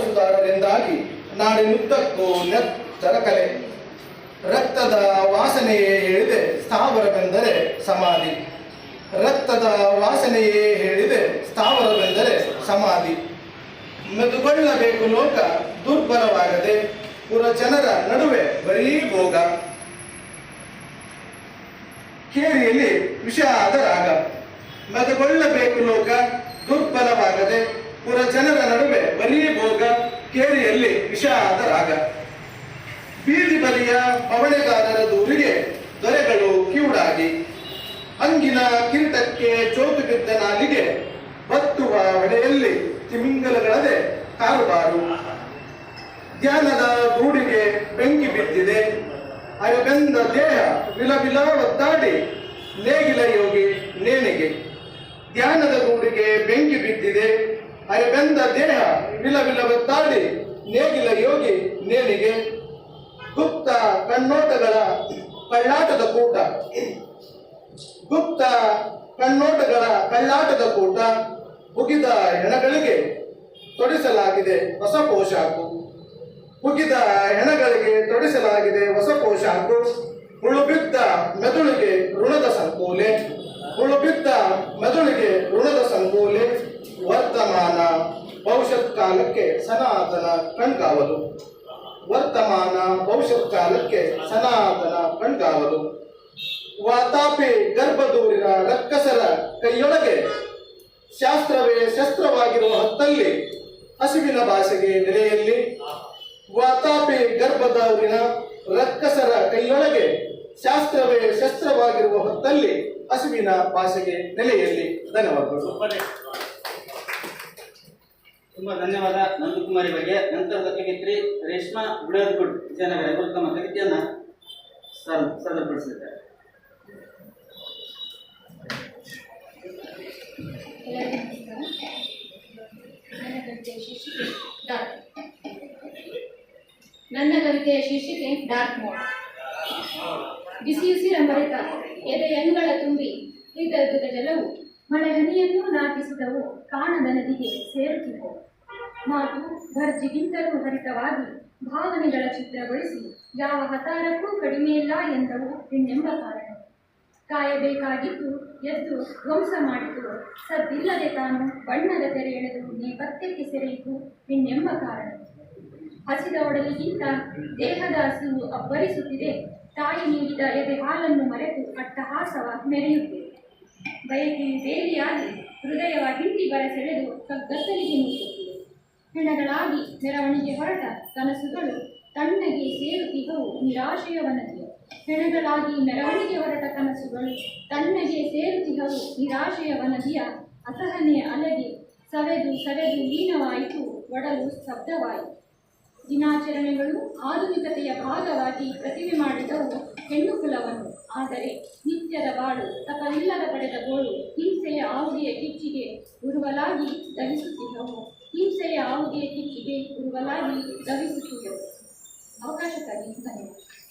ಸುಧಾರರಿಂದಾಗಿ ನಾಡಿನುದ್ದಕ್ಕೂ ಕಲೆ. ರಕ್ತದ ವಾಸನೆಯೇ ಹೇಳಿದೆ ಸ್ಥಾವರವೆಂದರೆ ಸಮಾಧಿ. ರಕ್ತದ ವಾಸನೆಯೇ ಹೇಳಿದೆ ಸ್ಥಾವರವೆಂದರೆ ಸಮಾಧಿ. ಮೆದುಗೊಳ್ಳಬೇಕು ಲೋಕ ದುರ್ಬಲವಾಗದೆ ಪುರ ಜನರ ನಡುವೆ ಬರೀ ಭೋಗ. ಕೇರಿಯಲ್ಲಿ ವಿಷಾದ ರಾಗ. ಮೆದುಗೊಳ್ಳಬೇಕು ಲೋಕ ಬರೀ ಭೋಗ ಕೇರಿಯಲ್ಲಿ ವಿಷಾದ ರಾಗ. ಬೀದಿ ಬಲಿಯ ಪವಣೆಗಾರರ ದೂರಿಗೆ ದೊರೆಗಳು ಕಿವುಡಾಗಿ. ಅಂಗಿನ ಕಿರೀಟಕ್ಕೆ ಚೋತು ಬಿದ್ದ ನಾಲಿಗೆ ಬತ್ತುವ ಹೊಡೆಯಲ್ಲಿ ತಿಮಿಂಗಲಗಳದೆ ಕಾರುಬಾರು. ಧ್ಯಾನದ ಗೂಡಿಗೆ ಬೆಂಕಿ ಬಿದ್ದಿದೆ. ಅರಗಂದ ದೇಹ ವಿಲವಿಲ ಒದ್ದಾಡಿ ನೇಗಿಲ ಯೋಗಿ ನೇಣಿಗೆ. ಧ್ಯಾನದ ಗೂಡಿಗೆ ಬೆಂಕಿ ಬಿದ್ದಿದೆ. ಅರಗಂದ ದೇಹ ವಿಲವಿಲ ಒದ್ದಾಡಿ ನೇಗಿಲ ಯೋಗಿ ನೇಣಿಗೆ ಗುಪ್ತ ಕಣ್ಣೋಟಗಳ ಕಳ್ಳಾಟದ ಕೂಟ. ಗುಪ್ತ ಕಣ್ಣೋಟಗಳ ಕಳ್ಳಾಟದ ಕೂಟ ಮುಗಿದ ಹೆಣಗಳಿಗೆ ತೊಡಿಸಲಾಗಿದೆ ಹೊಸ ಪೋಷಾಕು ಮುಗಿದ ಹೆಣಗಳಿಗೆ ತೊಡಿಸಲಾಗಿದೆ ಹೊಸ ಪೋಷಾಕು ಮುಳುಬಿದ್ದ ಮೆದುಳಿಗೆ ಋಣದ ಸಂಕೋಲೆ. ಮುಳುಬಿದ್ದ ಮೆದುಳಿಗೆ ಋಣದ ಸಂಕೋಲೆ ವರ್ತಮಾನ ಭವಿಷ್ಯತ್ ಕಾಲಕ್ಕೆ ಸನಾತನ ಕಣ್ಗಾವಲು ವರ್ತಮಾನ ಭವಿಷ್ಯತ್ ಕಾಲಕ್ಕೆ ಸನಾತನ ಕಣ್ಗಾವಲು ವಾತಾಪಿ ಗರ್ಭದೂರಿನ ರಕ್ಕಸರ ಕೈಯೊಳಗೆ ಶಾಸ್ತ್ರವೇ ಶಸ್ತ್ರವಾಗಿರುವ ಹೊತ್ತಲ್ಲಿ ಹಸಿವಿನ ಭಾಷೆಗೆ ನೆಲೆಯಲ್ಲಿ ವಾತಾಪಿ ಗರ್ಭದೂರಿನ ರಕ್ಕಸರ ಕೈಯೊಳಗೆ ಶಾಸ್ತ್ರವೇ ಶಸ್ತ್ರವಾಗಿರುವ ಹೊತ್ತಲ್ಲಿ ಹಸಿವಿನ ಭಾಷೆಗೆ ನೆಲೆಯಲ್ಲಿ ಧನ್ಯವಾದಗಳು. ತುಂಬಾ ಧನ್ಯವಾದ ನಂದಕುಮಾರಿ ಬಗ್ಗೆ ನಂತರದ ಕವಿತ್ರಿ ರೇಷ್ಮಾ ಗುಡರ್ಗುಡ್ ವಿಜಯನಗರ ಇವರು ತಮ್ಮ ಕವಿತೆಯನ್ನ ಸದರ್ಪಡಿಸಿದ್ದಾರೆ ನನ್ನ ಕವಿತೆಯ ಶೀರ್ಷಿಕೆ ಡಾರ್ಕ್ ಮೋಡ್. ಬಿಸಿ ಉಸಿರಂಬರಿತ ಎದೆಯಂಗಳ ತುಂಬಿ ಜಲವು, ಮಳೆ ಹನಿಯನ್ನು ನಾಟಿಸಿದವು, ಕಾಣದ ನದಿಗೆ ಸೇರುತ್ತಿದ್ದವು ಮಾತು ಭರ್ಜಿಗಿಂತಲೂ ಹರಿತವಾಗಿ ಭಾವನೆಗಳ ಚಿತ್ರಗೊಳಿಸಿ ಯಾವ ಹತಾರಕ್ಕೂ ಕಡಿಮೆಯಿಲ್ಲ ಎಂದವು ಹೆಣ್ಣೆಂಬ ಕಾರಣ. ಕಾಯಬೇಕಾಗಿದ್ದು ಎದ್ದು ಧ್ವಂಸ ಮಾಡಿತು. ಸದ್ದಿಲ್ಲದೆ ತಾನು ಬಣ್ಣದ ತೆರೆ ಎಳೆದು ನೇಪಥ್ಯಕ್ಕೆ ಸೆರೆಯಿತು ಹೆಣ್ಣೆಂಬ ಕಾರಣ. ಹಸಿದ ಒಡಲಿಗಿಂತ ದೇಹದ ಹಸಿವು ಅಬ್ಬರಿಸುತ್ತಿದೆ. ತಾಯಿ ನೀಡಿದ ಎದೆ ಹಾಲನ್ನು ಮರೆತು ಅಟ್ಟಹಾಸವ ಮೆರೆಯುತ್ತಿದೆ ಬಯಕೆಯು ಬೇಲಿಯಾಗಿ ಹೃದಯವ ಹಿಂಡಿ ಬರಸೆಳೆದು ಕಗ್ಗತ್ತಲಿಗೆ ನೂಕುತ್ತಿದೆ ಹೆಣಗಳಾಗಿ ಮೆರವಣಿಗೆ ಹೊರಟ ಕನಸುಗಳು ತಣ್ಣಗೆ ಸೇರುತ್ತಿದ್ದವು ನಿರಾಶೆಯ ವನದಿಯ ಹೆಣಗಳಾಗಿ ಮೆರವಣಿಗೆ ಹೊರಟ ಕನಸುಗಳು ತಣ್ಣಗೆ ಸೇರುತ್ತಿದ್ದವು ನಿರಾಶೆಯ ವನದಿಯ ಅಸಹನೆಯ ಅಲಗೆ. ಸವೆದು ಸವೆದು ಲೀನವಾಯಿತು ಒಡಲು ಸ್ತಬ್ಧವಾಯಿತು. ದಿನಾಚರಣೆಗಳು ಆಧುನಿಕತೆಯ ಭಾಗವಾಗಿ ಪ್ರತಿಮೆ ಮಾಡಿದವು ಹೆಣ್ಣು ಕುಲವನ್ನು. ಆದರೆ ನಿತ್ಯದ ಬಾಳು, ತಪವಿಲ್ಲದ ಪಡೆದ ಗೋಳು ಹಿಂಸೆಯ ಆವುದಿಯ ಕಿಚ್ಚಿಗೆ ಉರುವಲಾಗಿ ದಹಿಸುತ್ತಿದ್ದವು. ಹಿಂಸೆಯ ಆವುದಿಯ ಕಿಚ್ಚಿಗೆ ರವಿ ದಹಿಸುತ್ತಿದ್ದವು ಅವಕಾಶಕ್ಕಾಗಿ ಧನ್ಯವಾದ.